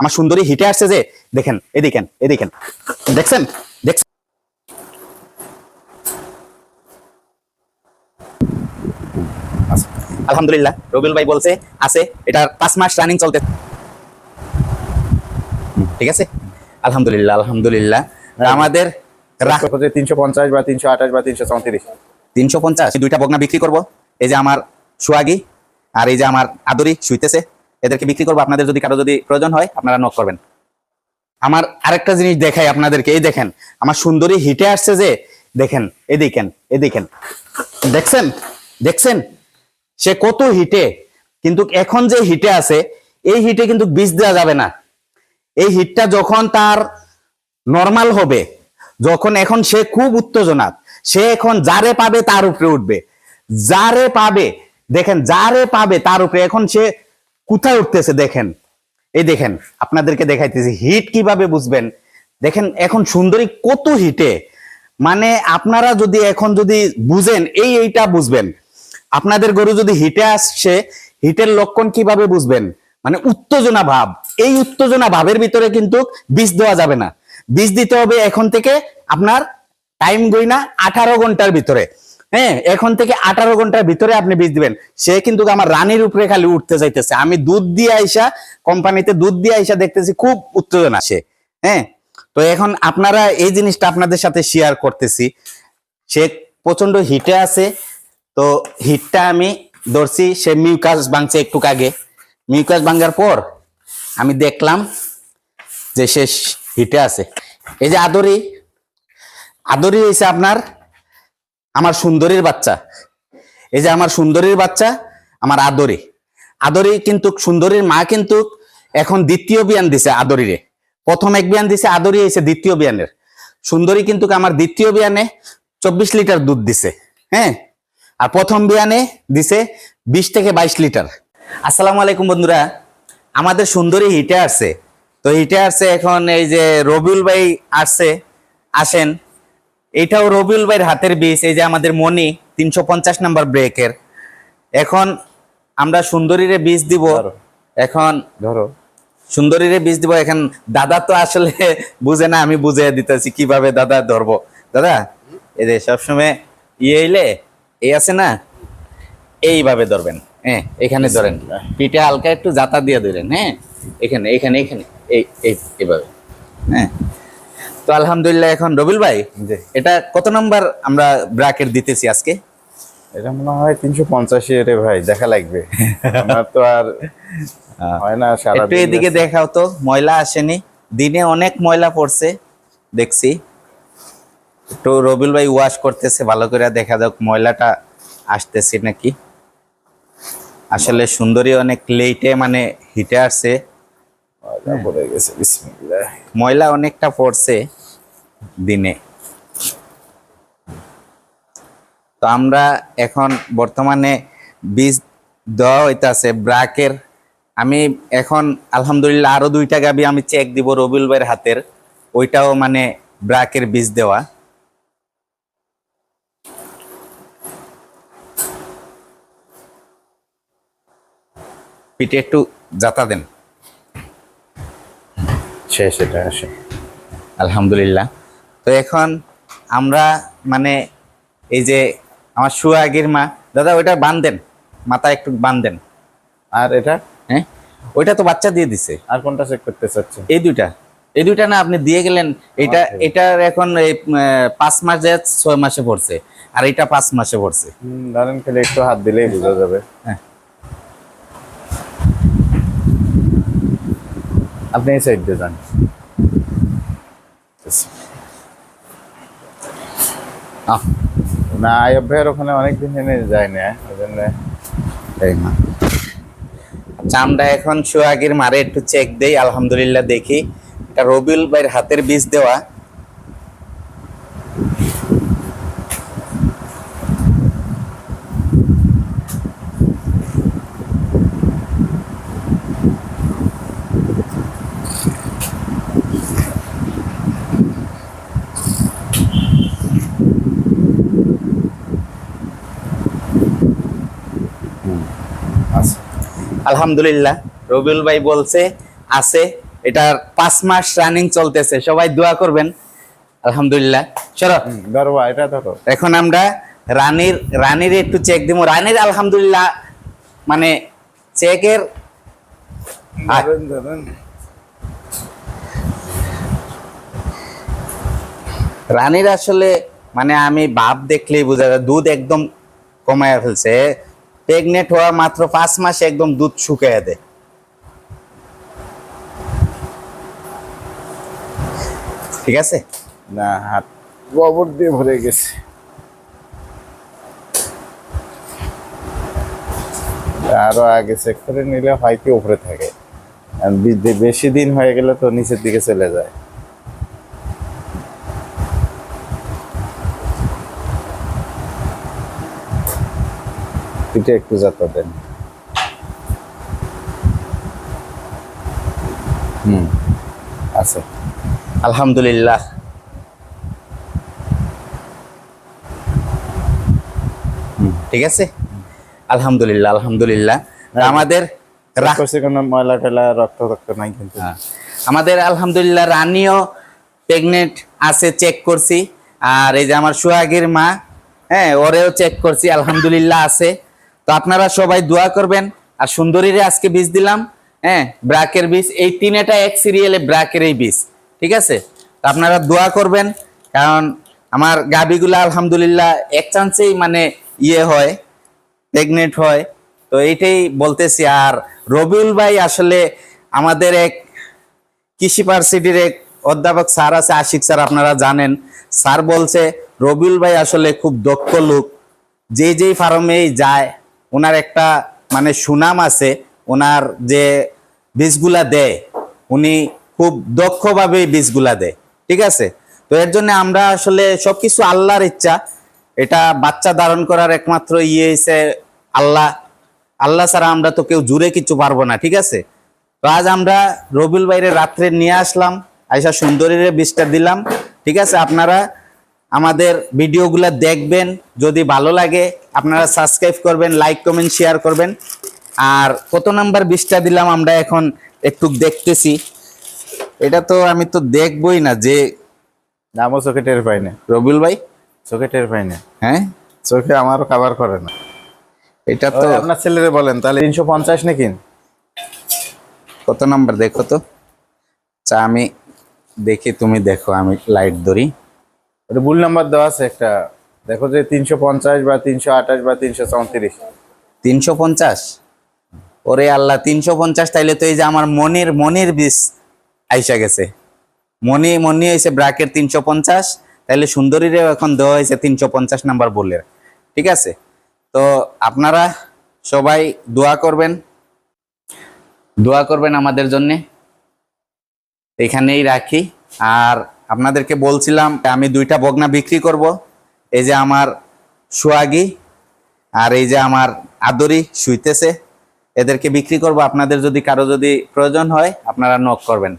আমার সুন্দরী হিটে আসছে যে দেখেন এদিকেন এদিকেন দেখছেন? দেখছেন? আলহামদুলিল্লাহ রবিউল ভাই বলছে আছে এটা পাঁচ মাস রানিং চলতে ঠিক আছে? আলহামদুলিল্লাহ আলহামদুলিল্লাহ। আমাদের তিনশো পঞ্চাশ বা তিনশো আঠাশ বা তিনশো চৌত্রিশ তিনশো পঞ্চাশ দুইটা বগনা বিক্রি করব। এই যে আমার সোয়াগি আর এই যে আমার আদরি শুইতেছে। এদেরকে বিক্রি করব। আপনাদের যদি কারও যদি প্রয়োজন হয়, আপনারা নক করবেন। আমার আরেকটা জিনিস দেখাই আপনাদেরকে। এই দেখেন, আমার সুন্দরী হিটে আসছে যে, দেখেন এদিকেন এদিকেন দেখছেন? দেখছেন? সে কত হিটে। কিন্তু এখন যে হিটে আছে, এই হিটে কিন্তু বীজ দেওয়া যাবে না। এই হিটটা যখন তার নর্মাল হবে, যখন এখন সে খুব উত্তেজনা, সে এখন যারে পাবে তার উপরে উঠবে। যারে পাবে, দেখেন, যারে পাবে তার উপরে। এখন সে কোথায় উঠতেছে দেখেন। এই দেখেন, আপনাদেরকে দেখাইতেছি হিট কীভাবে বুঝবেন? দেখেন, এখন সুন্দরী কত হিটে মানে আপনারা যদি এখন যদি বুঝেন, এই এইটা বুঝবেন। আপনাদের গরু যদি হিটে আসছে হিটের লক্ষণ কীভাবে বুঝবেন? মানে উত্তেজনা ভাব। এই উত্তেজনা ভাবের ভিতরে কিন্তু বীজ দেওয়া যাবে না। বীজ দিতে হবে এখন থেকে আপনার টাইম গই না আঠারো ঘণ্টার ভিতরে। হ্যাঁ এখন থেকে আঠারো ঘণ্টার ভিতরে আপনি বীজ দিবেন। সে কিন্তু আমার রানীর উপরে খালি উঠতে চাইতেছে আমি দুধ দিয়ে আইসা কোম্পানিতে দুধ দিয়ে আইসা দেখতেছি খুব উত্তেজনা সে। হ্যাঁ তো এখন আপনারা এই জিনিসটা আপনাদের সাথে শেয়ার করতেছি। সে প্রচণ্ড হিটে আছে। তো হিটটা আমি ধরছি, সে মিউকাস ভাঙছে একটু আগে। মিউকাস ভাঙার পর আমি দেখলাম যে সে হিটে আছে। এই যে আদরি আদরি হয়েছে আপনার আমার সুন্দরীর বাচ্চা। এই যে আমার সুন্দরীর বাচ্চা, আমার আদরি। আদরি কিন্তু, সুন্দরীর মা কিন্তু এখন দ্বিতীয় বিয়ান দিছে আদরিরে। প্রথম এক বিয়ান দিছে আদরি হয়েছে দ্বিতীয় বিয়ানের। সুন্দরী কিন্তু আমার দ্বিতীয় বিয়ানে চব্বিশ লিটার দুধ দিছে হ্যাঁ? আর প্রথম বিয়ানে দিছে বিশ থেকে বাইশ লিটার। আসসালামু আলাইকুম বন্ধুরা, আমাদের সুন্দরী হিটে আসছে। তো হিটে আসছে এখন এই যে রবিউল ভাই আসছে, আসেন। এইটাও রবিউল ভাইয়ের হাতের বীজ এই যে আমাদের মনি তিনশো পঞ্চাশ নাম্বার ব্রেকের। এখন আমরা সুন্দরীরে বীজ দিব। এখন ধরো। সুন্দরীরে বীজ দিব এখন দাদা তো আসলে বুঝে না আমি বুঝে দিতেছি কীভাবে দাদা ধরবো। দাদা এই যে সবসময় ইয়ে এলে এই আছে না? এইভাবে ধরবেন। হ্যাঁ এখানে ধরেন। পিঠে হালকা একটু জাতা দিয়ে ধরেন হ্যাঁ? এখানে এখানে এখানে এই এই এইভাবে। হ্যাঁ? তো আলহামদুলিল্লাহ এখন রবিল ভাই এটা কত নাম্বার আমরা ব্রাকেট দিতেছি আজকে? এটা মনে হয় তিনশো পঞ্চাশি রে ভাই দেখা লাগবে। আমার তো আর হয় না সারা একটু এদিকে দেখাও তো ময়লা আসেনি। দিনে অনেক ময়লা পড়ছে দেখছি। একটু রবিল ভাই ওয়াশ করতেছে ভালো করে দেখা যাক ময়লাটা আসতেছে নাকি। আসলে সুন্দরী অনেক লেটে মানে হিটে আসছে পড়ে গেছে বিসমিল্লাহ। ময়লা অনেকটা পড়ছে দিনে। তো আমরা এখন বর্তমানে বীজ দেওয়া হইতাছে ব্রাকের। আমি এখন আলহামদুলিল্লাহ আরও দুইটা গাবি আমি চেক দিব রবিউল ভাইয়ের হাতের। ওইটাও মানে ব্রাকের বীজ দেওয়া। পিঠে একটু যাতা দেন। শেষ সেটা আসে। আলহামদুলিল্লাহ। তো এখন আমরা মানে এই যে আমার সুয়াগির মা দাদা ওইটা বান্ধেন মাথা একটু বান্ধেন আর এটা? হ্যাঁ? ওইটা তো বাচ্চা দিয়ে দিছে। আর কোনটা চেক করতে চাচ্ছে? এই দুইটা। এই দুইটা না আপনি দিয়ে গেলেন এটা। এটার এখন এই পাঁচ মাস যায় ছয় মাসে পড়ছে আর এটা পাঁচ মাসে পড়ছে। ধরেন খেলে একটু হাত দিলেই বোঝা যাবে। হ্যাঁ। আপনি এই সাইড দিয়ে যান। না আয়ব ভাইয়ের ওখানে অনেকদিন এনে যায় না ওই জন্য এই না। চামড়া এখন সোয়াগির মারে একটু চেক দেই, আলহামদুলিল্লাহ দেখি। এটা রবিউল ভাইয়ের হাতের বীজ দেওয়া। আলহামদুলিল্লাহ রবিউল ভাই বলছে আছে এটার পাঁচ মাস রানিং চলতেছে সবাই দোয়া করবেন। আলহামদুলিল্লাহ। চলো ধরো এটা ধরো। এখন আমরা রানীর রানীর একটু চেক দিব। রানীর আলহামদুলিল্লাহ মানে চেকের। রানীর আসলে মানে আমি ভাব দেখলেই বোঝা যায় দুধ একদম কমায়া ফেলছে। প্রেগনেন্ট হওয়া মাত্র পাঁচ মাসে একদম দুধ শুকিয়ে দেয়। ঠিক আছে? না, হাত গোবর দিয়ে ভরে গেছে। আরও আগে চেক করে নিলে হয় কি উপরে থাকে। বেশি দিন হয়ে গেলে তো নিচের দিকে চলে যায়। এটা একটু যাতা দেন। হুম আছে। আলহামদুলিল্লাহ। ঠিক আছে? আলহামদুলিল্লাহ আলহামদুলিল্লাহ। আমাদের রা- করছে কোনো? ময়লা টয়লা রক্ত রক্ত নাই কিন্তু। হ্যাঁ। আমাদের আলহামদুলিল্লাহ রানীও প্রেগনেন্ট আছে চেক করছি। আর এই যে আমার সোহাগীর মা হ্যাঁ ওরেও চেক করছি আলহামদুলিল্লাহ আছে। তো আপনারা সবাই দোয়া করবেন। আর সুন্দরীরে আজকে বীজ দিলাম হ্যাঁ ব্রাকের বীজ। এই তিনেটা এক সিরিয়ালে ব্রাকের এই বীজ, ঠিক আছে? তো আপনারা দোয়া করবেন, কারণ আমার গাবিগুলা আলহামদুলিল্লাহ এক চান্সেই মানে ইয়ে হয় প্রেগনেন্ট হয়। তো এইটাই বলতেছি, আর রবিউল ভাই আসলে আমাদের এক কৃষি ভার্সিটির এক অধ্যাপক স্যার আছে, আশিক স্যার, আপনারা জানেন। স্যার বলছে, রবিউল ভাই আসলে খুব দক্ষ লোক। যে যেই ফার্মেই যায় ওনার একটা মানে সুনাম আছে, ওনার যে বীজগুলা দেয়, উনি খুব দক্ষভাবে বীজগুলা দেয়, ঠিক আছে? তো এর জন্য আমরা আসলে সবকিছু আল্লাহর ইচ্ছা, এটা বাচ্চা ধারণ করার একমাত্র ইয়ে হয়েছে আল্লাহ। আল্লাহ ছাড়া আমরা তো কেউ জুড়ে কিছু পারব না, ঠিক আছে? তো আজ আমরা রবিল বাইরে রাত্রে নিয়ে আসলাম, আইসা সুন্দরীরে বীজটা দিলাম, ঠিক আছে? আপনারা আমাদের ভিডিওগুলো দেখবেন। যদি ভালো লাগে আপনারা সাবস্ক্রাইব করবেন লাইক কমেন্ট শেয়ার করবেন। আর কত নাম্বার বীজটা দিলাম আমরা এখন একটু দেখতেছি। এটা তো আমি তো দেখবই না যে নামও চোখে টের পাই না। রবিউল ভাই? চোখে টের পাই না। হ্যাঁ? চোখে আমারও খাবার করে না। এটা তো তো আপনার ছেলেরে বলেন তাহলে তিনশো পঞ্চাশ নাকি? কত নাম্বার দেখো তো? চা আমি দেখি তুমি দেখো আমি লাইট ধরি। ওটা ভুল নাম্বার দেওয়া আছে একটা। দেখো যে তিনশো পঞ্চাশ বা তিনশো আঠাশ বা তিনশো চৌত্রিশ। তিনশো পঞ্চাশ? ওরে আল্লাহ, তিনশো পঞ্চাশ তাইলে তো এই যে আমার মনির মনির বীজ আইসা গেছে। মনি মনি হয়েছে ব্রাকের তিনশো পঞ্চাশ, তাইলে সুন্দরীরেও এখন দেওয়া হয়েছে তিনশো পঞ্চাশ নাম্বার বলে ঠিক আছে? তো আপনারা সবাই দোয়া করবেন। দোয়া করবেন আমাদের জন্যে। এখানেই রাখি। আর আপনাদেরকে বলছিলাম আমি দুইটা বগনা বিক্রি করব। এই যে আমার সোয়াগি আর এই যে আমার আদরি শুইতেছে, এদেরকে বিক্রি করব। আপনাদের যদি কারও যদি প্রয়োজন হয়, আপনারা নক করবেন।